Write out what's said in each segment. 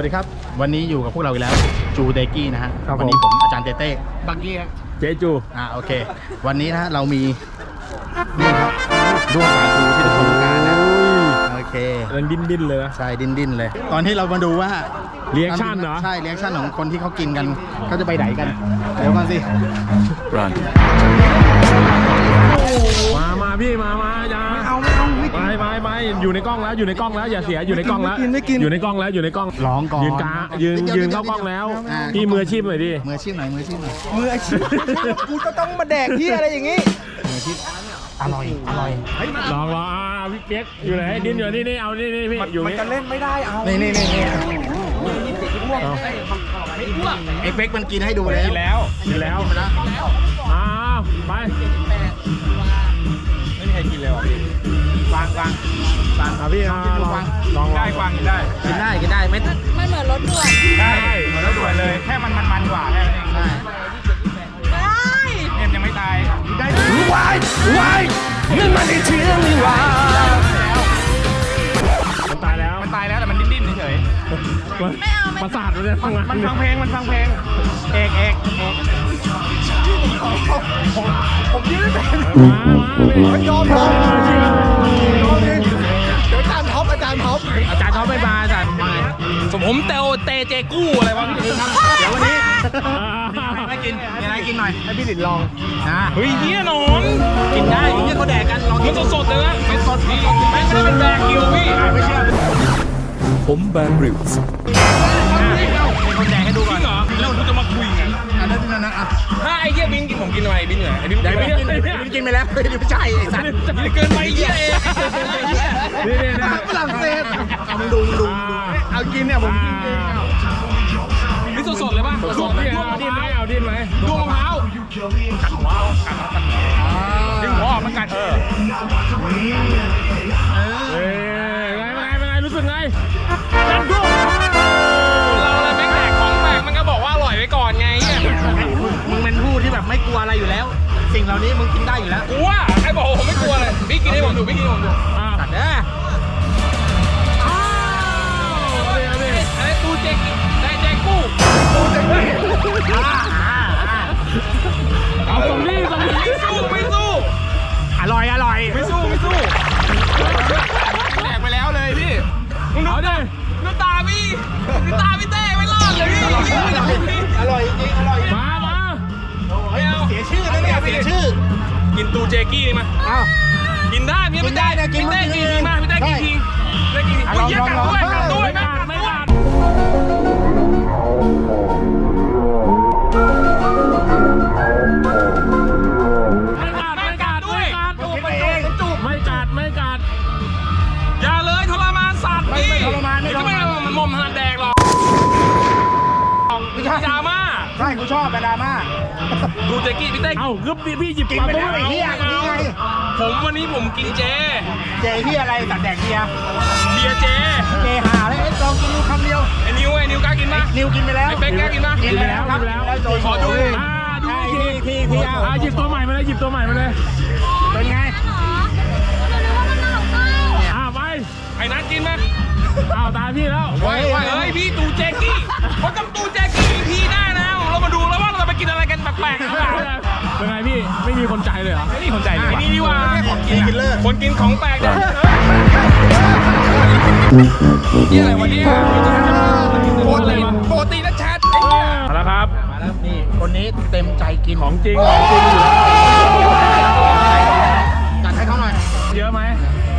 วัสดีครับ วันนี้อยู่กับพวกเราอีกแล้ว จูเดกี้นะฮะ ครับผม วันี้ผมอาจารย์เต้เต้บักกี้ฮะเจจูอ่าโอเค วันนี้นะฮะเรามีนี่ครับด้วงสาคูที่ทุกคนต้องการนะ โอเคเรื่องดิ้นดิ้นๆเลยนะ ใช่ดิ้นดิ้นๆเลย ตอนที่เรามาดูว่า Reaction เหรอ ใช่เรีแอคชั่นของคนที่เขากินกันเขาจะไปไหนกัน เดี๋ยวก่อนสิ มา มาพี่มา มาอย่าเอาไม่เอาไม่ไปไปไป อยู่ในกล้องแล้วอยู่ในกล้องแล้วอย่าเสียอยู่ในกล้องแล้วไม่กินไม่กิน อยู่ในกล้องแล้วอยู่ในกล้องร้องก่อนยืนกายืนดี๋วยืนดี๋วเข้ากล้องแล้วอ่า พี่มืออาชีพหน่อยดิมืออาชีพหน่อยมืออาชีพหน่อยมืออาชีพกูก็ต้องมาแดกที่อะไรอย่างงี้ มืออาชีพอร่อยอร่อยลองลองอ่าพี่เปียกอยู่ไหนดิ้นอยู่นี่นี่เอานี่นี่พี่อยู่มันนี่จะเล่นไม่ได้เอานี่นี่นี่นี่เอาไอ้เป๊กมันกินให้ดูแล้วกินแล้วกินแล้วอ้าวไป ไม่มีใครกินเลยว่ะพี่วางวางอะพี่อะลองลอง ได้วางกินได้กินได้กินได้ไม่มันเหมือนรถด่วนได้เหมือนรถด่วนเลยแค่มันมันมันกว่าแค่นั้นเองได้ไม่เอ็มยังไม่ตายได้มันตายแล้ว มันตายแล้วแต่มันดิ้นดิ้นเฉยประสาทมันจะทำงาน ๆมันฟังเพลงมันฟังเพลงเอกเอกเอก ผมยืนไม่เป็นมามาพี่ยอมยอมยอมดิเดี๋ยวอาจารย์ท็อปอาจารย์ท็อปอาจารย์เขาไม่มาอาจารย์มาสมผมเตลเตเจกู้อะไรวะเดี๋ยววันนี้อ่าไม่กินมีอะไรกินหน่อยให้พี่หลินลองนะเฮ้ยเฮียหนอนกินได้ที่เขาแดกกันลองมันสดๆเลยนะเป็นสดพี่แม่งไม่ได้เป็นแบกิวพี่ไม่เชื่อผมแบร์บริวส์ กินทำไมบินเหนื่อยไอ้บินเดี๋ยวไม่ไม่กินไม่กินไปแล้วไม่ใช่ไอ้สัตว์กินเกินไปเหี้ยเองนี่นี่นี่ฝรั่งเศสเอามึงดูมึงดูมึงดูเอากินเนี่ยผมกินเองเอานี่สดๆเลยป่ะสดๆพี่เอาดิ้นไหมเอาดิ้นไหมดวงมะพร้าวกัดหัวเอากัดกัดดึงหัวออกมันกัดเออเอ้ยไงไงเป็นไงรู้สึกไงดันดู อร่อยอร่อยไม่สู้ไม่สู้แดกไปแล้วเลยพี่มึงดูเอาดิดูตาพี่ดูตาพี่เต้ไม่รอดเลยพี่อร่อยจริงอร่อยมามาไม่เอาเสียชื่อนะเนี่ยเสียชื่อ กินตูเจกี้มาเอ้ากินได้พี่กินได้นะกิน ดกหรอกไม่ใช่ดราม่าใช่กูชอบเป็นดราม่าดูเจกี้พี่เต้เอ้าคือพี่พี่หยิบกินไปแล้วไอ้เหี้ยนี่ไงผมวันนี้ผมกินเจ เจที่อะไรสัตว์แดกเบียร์เบียร์เจ เจหาเลยเอ้ยลองกินดูคำเดียวไอ้นิวไอ้นิวกล้ากินปะนิวกินไปแล้วไอ้เป๊กกล้ากินปะกินไปแล้วครับขอดูอ่าดูใช่อีกทีทีทีทีเอาอ่าหยิบตัวใหม่มาเลยหยิบตัวใหม่มาเลยเป็นไงอ่าไปไอ้นัทกินไหมอ้าวตามพี่แล้ว คนใจเลยเหรอไม่มีคนใจเลยนี่ดีกว่าของกินกินเลิศคนกินของแปลกเนี่ยนี่อะไรวะเนี่ยโปรตีนโปรตีนนะแชทไอ้เหี้ยเอาละครับมาแล้วนี่คนนี้เต็มใจกินของจริงของจริงอยู่แล้วจัดให้เขาหน่อยเยอะไหม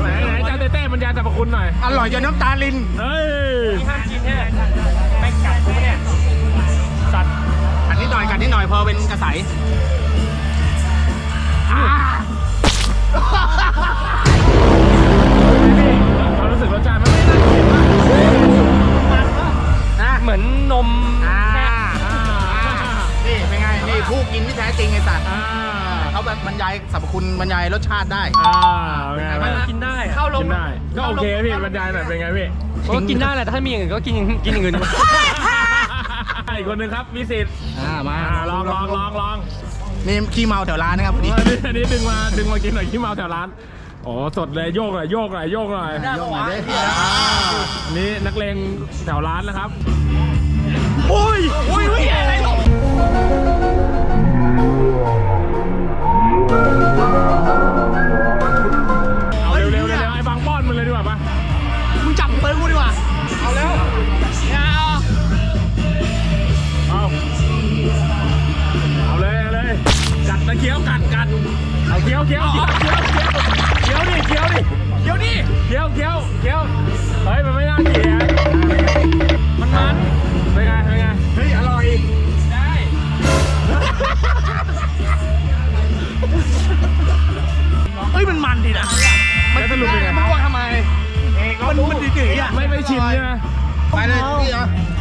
ไหนไหนจานเต้ๆบรรยายสรรพคุณหน่อยอร่อยจนน้ำตาลินเฮ้ยห้ามกินแค่ไม่กัดกูเนี่ยสัตว์กัดนิดหน่อยกัดนิดหน่อยพอเป็นกระใสอ่ ความรู้สึกรสชาติมันไม่น่าเกลียดมากนะเหมือนนมอ่าอ่านี่เป็นไง นี่ผู้กินที่แท้จริงไอ้สัตว์อ่าเขาแบบบรรยายสรรพคุณบรรยายรสชาติได้ อ่าเป็นไงบ้างกินได้เข้าลกิงนได้ก็โอเคพี่บรรยายหน่อยเป็นไงพี่ก็กินได้แหละถ้ามีอย่างอื่นก็กินกินอย่างอื่น อีกคนหนึ่งครับมีสิทธิ์อ่ามา อ่าลองลองลองลอง นี่ขี้เมาแถวร้านนะครับพอดี อันนี้อันนี้ดึงมาดึงมากินหน่อยขี้เมาแถวร้านโอ้สดเลยโยกหน่อยโยกหน่อยโยกหน่อยยกหน่อยดิอันนี้นักเลงแถวร้านนะครับอุ้ยอุ้ยอุ้ยอะไรหรอเอาเร็วๆเร็วๆไอ้บางป้อนมันเลยดีกว่าปะมึงจับเปิดกูดีกว่า เอาแล้ว เคี้ยวกัดกัดเอาเคี้ยวเคี้ยวเคี้ยวเคี้ยวเคี้ยวดิเคี้ยวดิเดี๋ยวดิเคี้ยวเคี้ยวเคี้ยวเฮ้ยมันไม่น่าเกลียดมันมันเป็นไงเป็นไงเฮ้ยอร่อยได้เฮ้ยมันมันดีนะแล้วสรุปเป็นไงมันว่าทำไมมันมันดื้อๆอะไม่ไม่ชินใช่ไหมไปเลยพี่เหรอลองดูพี่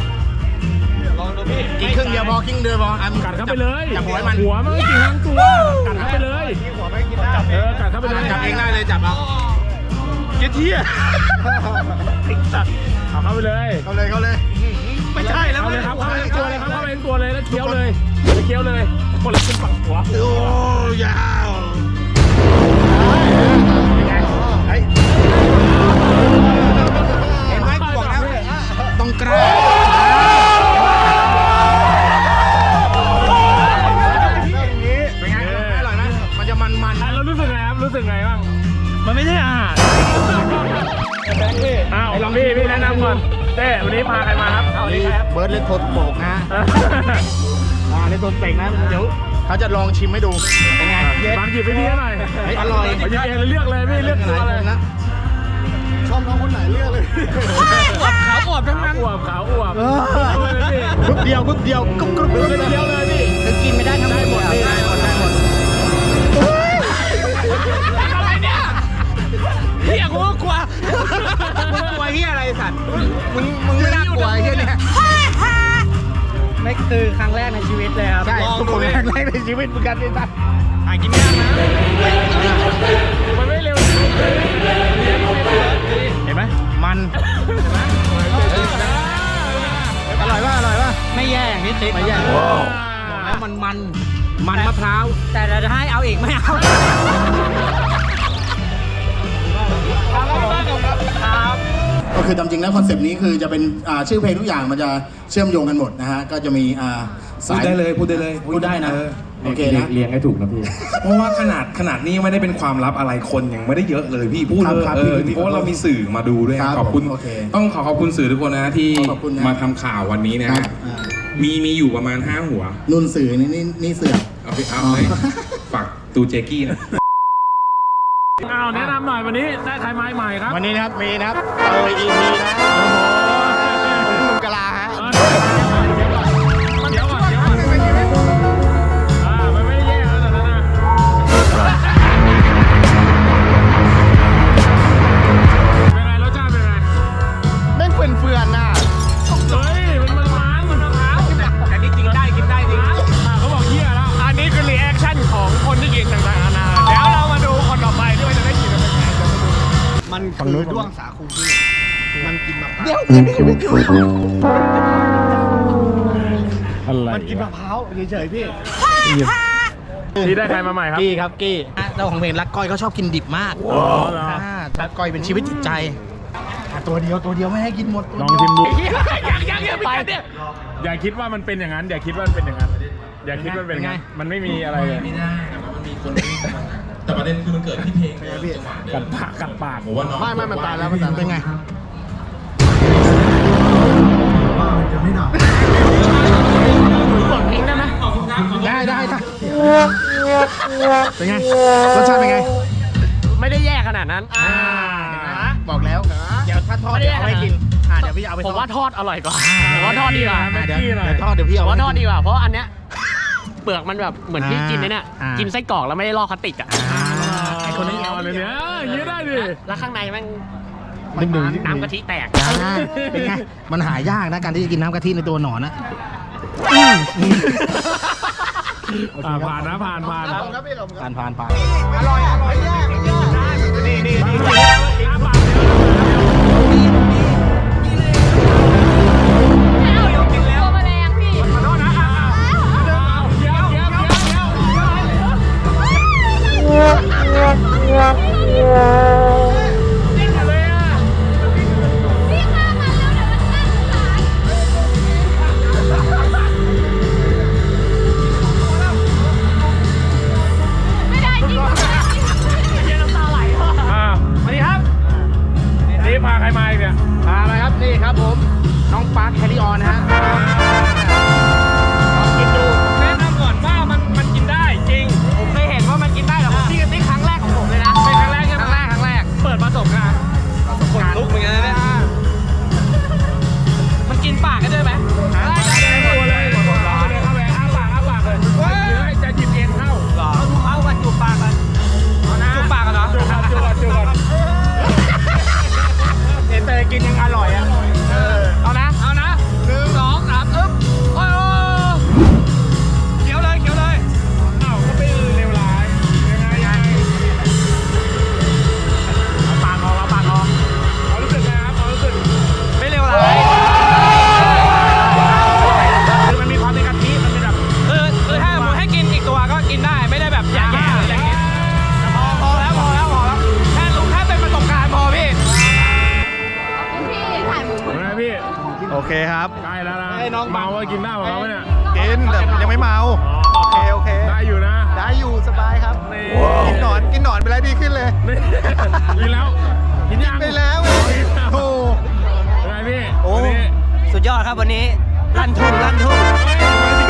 กินครึ่งเดียวพอครึ่งเดียวพออะมึงกัดเข้าไปเลยจับหัวให้มันหัวมันก็กินทั้งตัวกัดเข้าไปเลยหัวไม่กินได้เออกัดเข้าไปเลยจับเองได้เลยจับเอาเจ๊เที่ยเอาเข้าไปเลยเขาเลยเขาเลยไม่ใช่แล้วเอาเลยครับเข้าไปทั้งตัวเลยครับเข้าไปทั้งตัวเลยแล้วเคี้ยวเลยแล้วเคี้ยวเลยคนละขึ้นฝั่งหัวโอ้ยาว จะลองชิมให้ดู เป็นไงเย็ดบางหยิบไปพี่หน่อยเฮ้ยอร่อยหยิบเองเลยเลือกเลยพี่เลือกตัวเลยนะชอบน้องคนไหนเลือกเลยขาวอวบทั้งนั้นอวบขาวอวบเอาเลยพี่กรุ๊ปเดียวกรุ๊ปเดียวกรุ๊ปกรุ๊ปกรุ๊ปเคี้ยวเลยพี่คือกินไม่ได้ทั้งหมดได้หมดได้หมดได้หมดอะไรเนี่ยเฮียกูก็กลัวมึงกลัวเฮียอะไรสัตว์มึงมึงไม่น่ากลัวไอ้เฮียเนี่ยไม่ คือครั้งแรกในชีวิตเลยครับใช่ทุกคนแรกแรกในชีวิตเหมือนกันไอ้สัตว์หากินยากนะมันไม่เร็วเห็นไหมมันอร่อยป่ะอร่อยป่ะไม่แย่อย่างที่คิดไม่แย่บอกแล้วมันมันมันมะพร้าวแต่เราจะให้เอาอีกไม่เอา ก็คือตามจริงแล้วคอนเซปต์นี้คือจะเป็นอ่าชื่อเพลงทุกอย่างมันจะเชื่อมโยงกันหมดนะฮะก็จะมีอ่าพูสาดย ได้เลยพูดได้เลยพูดได้นะ เออโอเคนะ เรียงให้ถูกนะพี่ เพราะว่าขนาดขนาดนี้ไม่ได้เป็นความลับอะไรคนยังไม่ได้เยอะเลยพี่พูดครับเลยครับเออพี่เพราะว่าเรามีสื่อมาดูด้วยครับขอบคุณโอเคต้องขอขอบคุณสื่อทุกคนนะที่ขอบคุณนะ มาทำข่าววันนี้นะครัฮะบอ่ามีมีอยู่ประมาณ 5 หัวนุ่นสื่อนี่นี่นี่เสือก เอาไปเอาเลยฝากตูเจกี้นะ อ้าวแนะนำหน่อยวันนี้ได้ใครมาใหม่ครับ วันนี้นะครับมีนะครับโอ EP นะลุง อะไรมันกินมะพร้าวเฉยๆพี่ที่ได้ใครมาใหม่ครับ กี้ครับกี้เจ้าของเพลงรักก้อยเขาชอบกินดิบมากอ๋อเหรออ่ารักก้อยเป็นชีวิตจิตใจอะตัวเดียวตัวเดียวไม่ให้กินหมดตัวลองเดียวชิมดู ยังยังยังไม่กันเนี่ย อย่าคิดว่ามันเป็นอย่างนั้น อย่าคิดว่ามันเป็นอย่างนั้น อย่าคิดว่ามันเป็นอย่างนั้น มันไม่มีอะไรเลย ไม่ได้แต่ว่ามันมีคนที่แต่ประเด็นคือมันเกิดที่เพลงเริ่มจังหวะเดิกัดมปากกัดปาก ผมว่าน้อง ไม่ไม่มันตายแล้วมันตายเป็นไง เป็นไงรสชาติเป็นไง ไม่ได้แย่ขนาดนั้นอ่าบอกแล้ว เดี๋ยวถ้าทอดเดี๋ยวเอาให้กินอ่าเดี๋ยวพี่เอาไปผมว่าทอดทอดอร่อยกว่าผมว่าทอดดีกว่าอ่าเดี๋ยวเดี๋ยวทอดเดี๋ยวพี่ผเอามไว้ว่าทอดให้ดีกว่าเพราะอันเนี้ยเปลือกมันแบบเหมือนพี่อ่ากินเนี่ยอ่ากิ กินไส้กรอกแล้วไม่ได้ลอกพลาสติกอะอ่าไอคนนี้เอาเลยเนี่ยอย่างนี้ได้ดิ แล้วข้างในแมันดึงดึงน้ำกะทิแตก อ่าเป็นไง มันหายากนะการที่จะกินน้ำกะทิในตัวหนอนนะ อ่าผ่านนะผ่านผ่านผ่านผ่านผ่านนี่นี่นี่ กินได้ไม่ได้แบบอยากแย่อะไรอย่างงี้พอพอแล้วพอแล้วพอแล้วแค่รู้แค่เป็นประสบการณ์พอพี่ขอถือนพี่โอเคครับได้แล้วนะให้น้องเมาว่ากินได้ของเขาไหเนี่ยกินแต่ยังไม่เมาโอเคโอเค ได้อยู่นะ ได้อยู่สบายครับกินหนอนกินหนอนไปแล้วดีขึ้นเลยกินแล้วกินยังไปแล้วโอ้ไงพี่โอ้สุดยอดครับวันนี้ลันทุ่งลันทุ่ง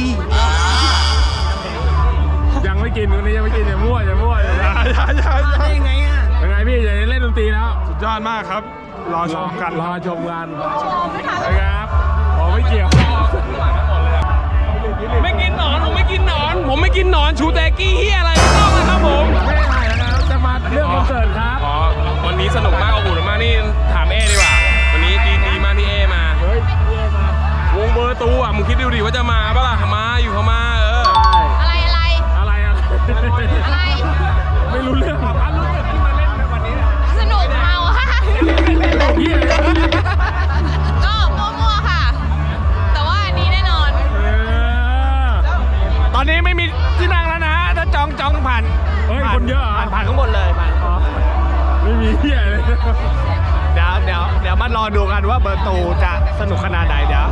ตรีปวดขี้ ยังไม่กินวันนี้ยังไม่กินอย่ามั่วอย่ามั่วอย่ามั่วได้ยังไงอะเป็นไงพี่จะเล่นดนตรีแล้วสุดยอดมากครับ รอชมกันรอชมกันนะครับขอไม่เกี่ยวไม่กินหนอนผมไม่กินหนอน ผมไม่กินหนอนชูแตกี้เฮียอะไรไม่ต้องนะครับผมไม่ได้ถ่ายนะครับจะมาเรื่องคอนเสิร์ตครับอ๋อวันนี้สนุกมากอบอุ่นมากนี่ถามเอดีกว่า วันนี้ดีดีมากที่เอมาเฮ้ยวงเบอร์ตูอะมึงคิดดูดิว่าจะมาปะล่ะมา เฮ้ยคนเยอะเหรอ ผ่านผ่านข้างบนเลยผ่านอ๋อไม่มีเฮียเลยเดี๋ยวเดี๋ยวเดี๋ยวมารอดูกันว่าเบอร์ตูจะสนุกขนาดไหนเดี๋ยว